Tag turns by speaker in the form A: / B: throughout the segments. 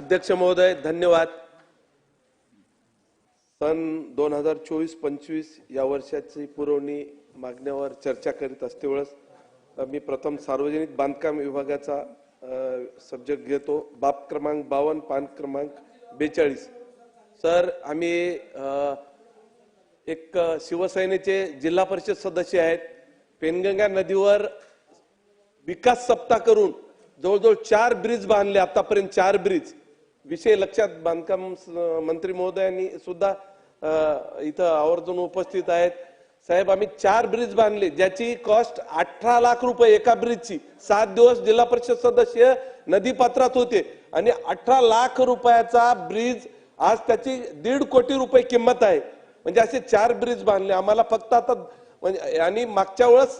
A: अध्यक्ष महोदय धन्यवाद. सन दोन हजार चोवीस पंचवीस या वर्षाची पुरवणी मागण्यावर चर्चा करीत असते वेळेस मी प्रथम सार्वजनिक बांधकाम विभागाचा सब्जेक्ट घेतो. बाब क्रमांक बावन्न पान क्रमांक बेचाळीस. सर आम्ही एक शिवसेनेचे जिल्हा परिषद सदस्य आहेत. पेनगंगा नदीवर विकास सप्ताह करून जवळजवळ चार ब्रिज बांधले आतापर्यंत चार ब्रिज विषय लक्षात बांधकाम मंत्री महोदयांनी सुद्धा इथं आवर्जून उपस्थित आहेत. साहेब आम्ही चार ब्रिज बांधले ज्याची कॉस्ट अठरा लाख रुपये एका ब्रिजची सात दिवस जिल्हा परिषद सदस्य नदी पात्रात होते आणि अठरा लाख रुपयाचा ब्रिज आज त्याची दीड कोटी रुपये किंमत आहे. म्हणजे असे चार ब्रिज बांधले. आम्हाला फक्त आता म्हणजे आणि मागच्या वेळेस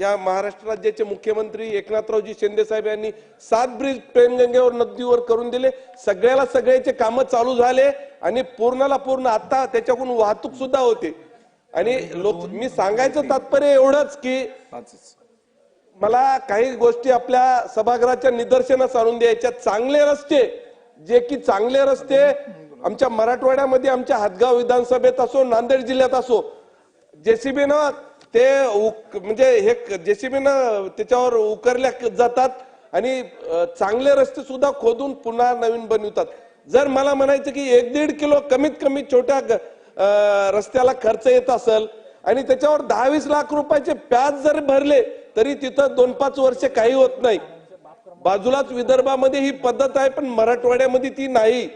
A: या महाराष्ट्र राज्याचे मुख्यमंत्री एकनाथरावजी शिंदे साहेब यांनी सात ब्रिज प्रेमगंगेवर नदीवर करून दिले. सगळ्याला सगळ्याचे कामं चालू झाले आणि पूर्णाला पूर्ण आता त्याच्याकडून वाहतूक सुद्धा होते. आणि लोक मी सांगायचं तात्पर्य एवढंच की मला काही गोष्टी आपल्या सभागृहाच्या निदर्शनास आणून द्यायच्या चांगले रस्ते जे की चांगले रस्ते आमच्या मराठवाड्यामध्ये आमच्या हातगाव विधानसभेत असो नांदेड जिल्ह्यात असो जेसीबी ना ते उक- म्हणजे हे जेसीबीनं त्याच्यावर उकरल्या जातात आणि चांगले रस्ते सुद्धा खोदून पुन्हा नवीन बनवतात. जर मला म्हणायचं की एक दीड किलो कमीत कमी छोट्या रस्त्याला खर्च येत असेल आणि त्याच्यावर दहा वीस लाख रुपयाचे प्याज जर भरले तरी तिथं दोन पाच वर्ष काही होत नाही. बाजूलाच विदर्भामध्ये ही पद्धत आहे पण मराठवाड्यामध्ये ती नाही.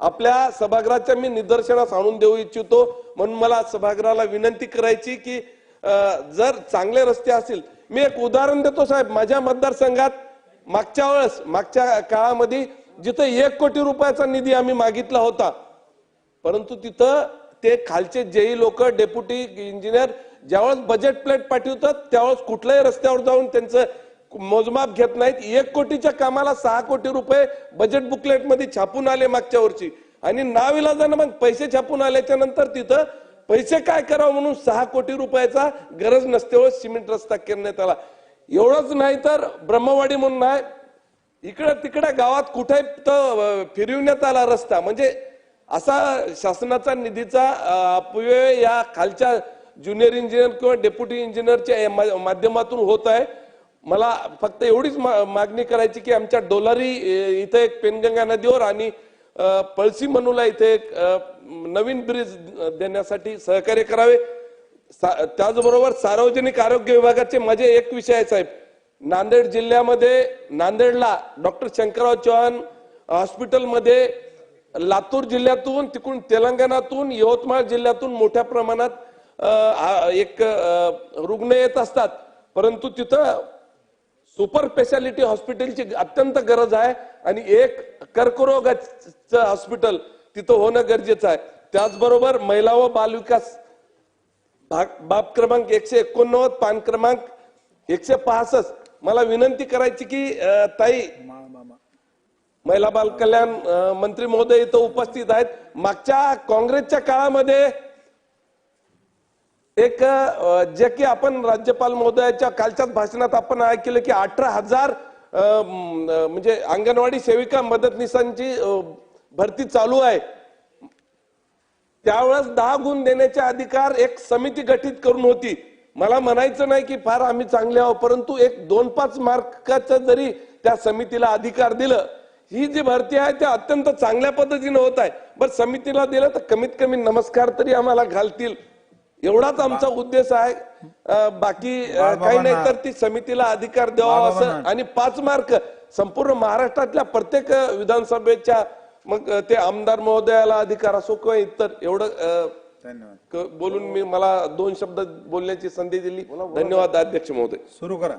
A: आपल्या सभागृहाच्या मी निदर्शनास आणून देऊ इच्छितो. म्हणून मला सभागृहाला विनंती करायची की जर चांगले रस्ते असतील. मी एक उदाहरण देतो साहेब. माझ्या मतदारसंघात मागच्या वेळेस मागच्या काळामध्ये जिथं एक कोटी रुपयाचा निधी आम्ही मागितला होता परंतु तिथं ते खालचे जेई लोक डेप्युटी इंजिनियर ज्यावेळेस बजेट प्लेट पाठवतात त्यावेळेस कुठल्याही रस्त्यावर जाऊन त्यांचं मोजमाप घेत नाहीत. एक कोटीच्या कामाला सहा कोटी रुपये बजेट बुकलेटमध्ये छापून आले मागच्या वर्षी. आणि नाविलाजानं मग पैसे छापून आल्याच्यानंतर तिथं पैसे काय करावं म्हणून सहा कोटी रुपयाचा गरज नसते व सिमेंट रस्ता करण्यात आला. एवढंच नाही तर ब्रह्मवाडी म्हणून आहे इकडं तिकडं गावात कुठे तर फिरविण्यात आला रस्ता. म्हणजे असा शासनाचा निधीचा अपव्यय या खालच्या ज्युनियर इंजिनियर किंवा डेप्युटी इंजिनियरच्या मा- माध्यमातून होत आहे. मला फक्त एवढीच मा- मागणी करायची की आमच्या डोलारी इथे एक पेनगंगा नदीवर आणि पळसी मनूला इथे एक नवीन ब्रिज देण्यासाठी सहकार्य करावे. सा- त्याचबरोबर सार्वजनिक आरोग्य विभागाचे माझे एक विषय आहे साहेब. नांदेड जिल्ह्यामध्ये नांदेडला डॉक्टर शंकरराव चव्हाण हॉस्पिटलमध्ये लातूर जिल्ह्यातून तिकडून तेलंगणातून यवतमाळ जिल्ह्यातून मोठ्या प्रमाणात एक रुग्ण येत असतात. परंतु तिथं सुपर स्पेशालिटी हॉस्पिटलची अत्यंत गरज आहे. आणि एक कर्करोगाचं हॉस्पिटल तिथं होणं गरजेचं आहे. त्याचबरोबर महिला व बालविकास भाग बाब क्रमांक एकशे एकोणनव्वद पान क्रमांक एकशे पासष्ट. मला विनंती करायची की ताई महिला बाल कल्याण मंत्री महोदय इथं उपस्थित आहेत. मागच्या काँग्रेसच्या काळामध्ये एक जे की आपण राज्यपाल महोदयाच्या कालच्याच भाषणात आपण ऐकलं की अठरा हजार म्हणजे अंगणवाडी सेविका मदतनीसांची भरती चालू आहे. त्यावेळेस दहा गुण देण्याचे अधिकार एक समिती गठीत करून होती. मला म्हणायचं नाही की फार आम्ही चांगले आहोत परंतु एक दोन पाच मार्काचं जरी त्या समितीला अधिकार दिलं ही जी भरती आहे ते अत्यंत चांगल्या पद्धतीने होत आहे. बरं समितीला दिलं तर कमीत कमी नमस्कार तरी आम्हाला घालतील. एवढाच आमचा उद्देश आहे. बाकी काही नाही तर ती समितीला अधिकार द्यावा असं आणि पाच मार्क संपूर्ण महाराष्ट्रातल्या प्रत्येक विधानसभेच्या मग ते आमदार महोदयाला अधिकार असो किंवा इतर एवढं
B: धन्यवाद.
A: बोलून मी मला दोन शब्द बोलण्याची संधी दिली. धन्यवाद अध्यक्ष महोदय.
B: सुरू करा.